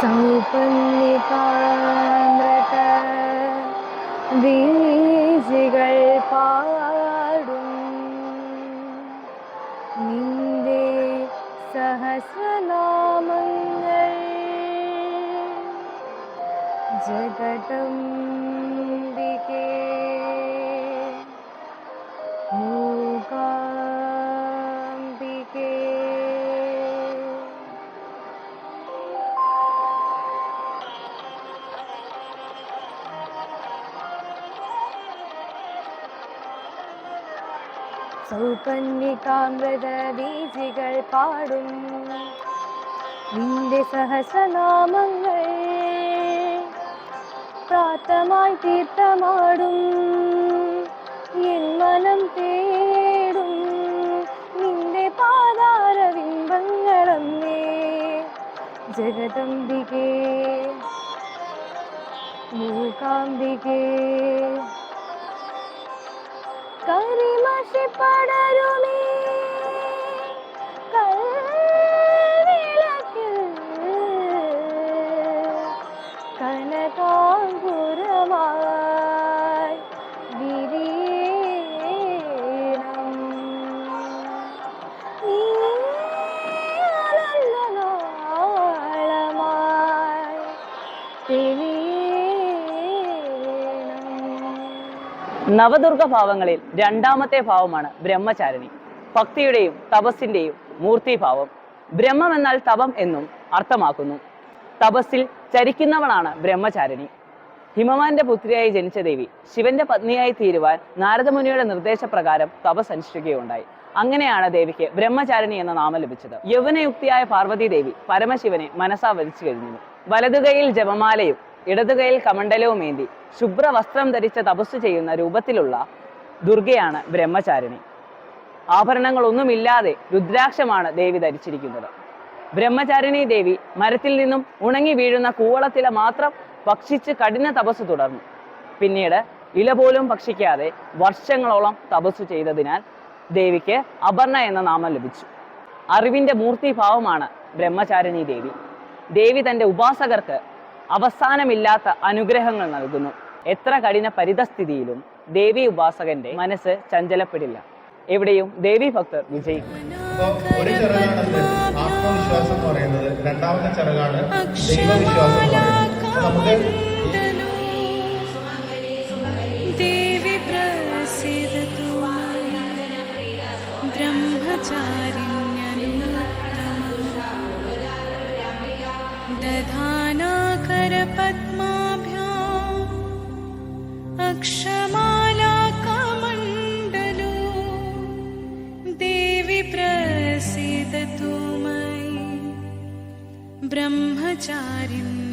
സൗപന്യകാമ്രത വീശികൾ പാടും. നിന്റെ സഹസ്രനാമങ്ങൾ ജഗദംബികേ. സൗപന്യകാമൃത ബീജികൾ പാടും. നിന്റെ സഹസ്രനാമങ്ങൾ പ്രാത്തമായി തീർത്ഥമാടും. എൻ മനം തേടും. നിന്റെ പാതാര ബിംബങ്ങളമ്മേ ജഗദംബികേ മൂകാംബികേ. കരിമഷി പടരുമേ കൽവിളക്കിൽ കനകാങ്കുരമായി നവദുർഗ ഭാവങ്ങളിൽ രണ്ടാമത്തെ ഭാവമാണ് ബ്രഹ്മചാരിണി. ഭക്തിയുടെയും തപസ്സിന്റെയും മൂർത്തിഭാവം. ബ്രഹ്മം എന്നാൽ തപം എന്നും അർത്ഥമാക്കുന്നു. തപസ്സിൽ ചരിക്കുന്നവളാണ് ബ്രഹ്മചാരിണി. ഹിമവാന്റെ പുത്രിയായി ജനിച്ച ദേവി ശിവന്റെ പത്നിയായി തീരുവാൻ നാരദമുനിയുടെ നിർദ്ദേശപ്രകാരം തപസ് അനുഷ്ഠിക്കുകയുണ്ടായി അങ്ങനെയാണ് ദേവിക്ക് ബ്രഹ്മചാരിണി എന്ന നാമം ലഭിച്ചത്. യൗവനയുക്തിയായ പാർവതി ദേവി പരമശിവനെ മനസാ വധിച്ചു കഴിഞ്ഞു വലതുകൈയിൽ ജപമാലയും ഇടതുകൈയിൽ കമണ്ഡലവും ഏന്തി ശുഭ്ര വസ്ത്രം ധരിച്ച തപസ് ചെയ്യുന്ന രൂപത്തിലുള്ള ദുർഗയാണ് ബ്രഹ്മചാരിണി. ആഭരണങ്ങളൊന്നുമില്ലാതെ രുദ്രാക്ഷമാണ് ദേവി ധരിച്ചിരിക്കുന്നത്. ബ്രഹ്മചാരിണി ദേവി മരത്തിൽ നിന്നും ഉണങ്ങി വീഴുന്ന കൂവളത്തില മാത്രം ഭക്ഷിച്ച് കഠിന തപസ് തുടർന്നു. പിന്നീട് ഇല പോലും ഭക്ഷിക്കാതെ വർഷങ്ങളോളം തപസ് ചെയ്തതിനാൽ ദേവിക്ക് അപർണ എന്ന നാമം ലഭിച്ചു. അറിവിന്റെ മൂർത്തിഭാവമാണ് ബ്രഹ്മചാരിണി ദേവി. ദേവി തന്റെ ഉപാസകർക്ക് അവസാനമില്ലാത്ത അനുഗ്രഹങ്ങൾ നൽകുന്നു എത്ര കഠിന പരിതസ്ഥിതിയിലും ദേവി ഉപാസകന്റെ മനസ്സ് ചഞ്ചലപ്പെടില്ല എവിടെയും ദേവി ഭക്തർ വിജയിക്കും അപ്പൊ ഒരു ചിറകാണത് ആത്മവിശ്വാസം എന്ന് പറയുന്നത് രണ്ടാമത്തെ ചിറകാണ് ദൈവവിശ്വാസം എന്ന് പറയുന്നത് അപ്പൊ നമുക്ക് देवि प्रसीदतु पद्माभ्याम् अक्षमाला देवि प्रसीद मयि ब्रह्मचारी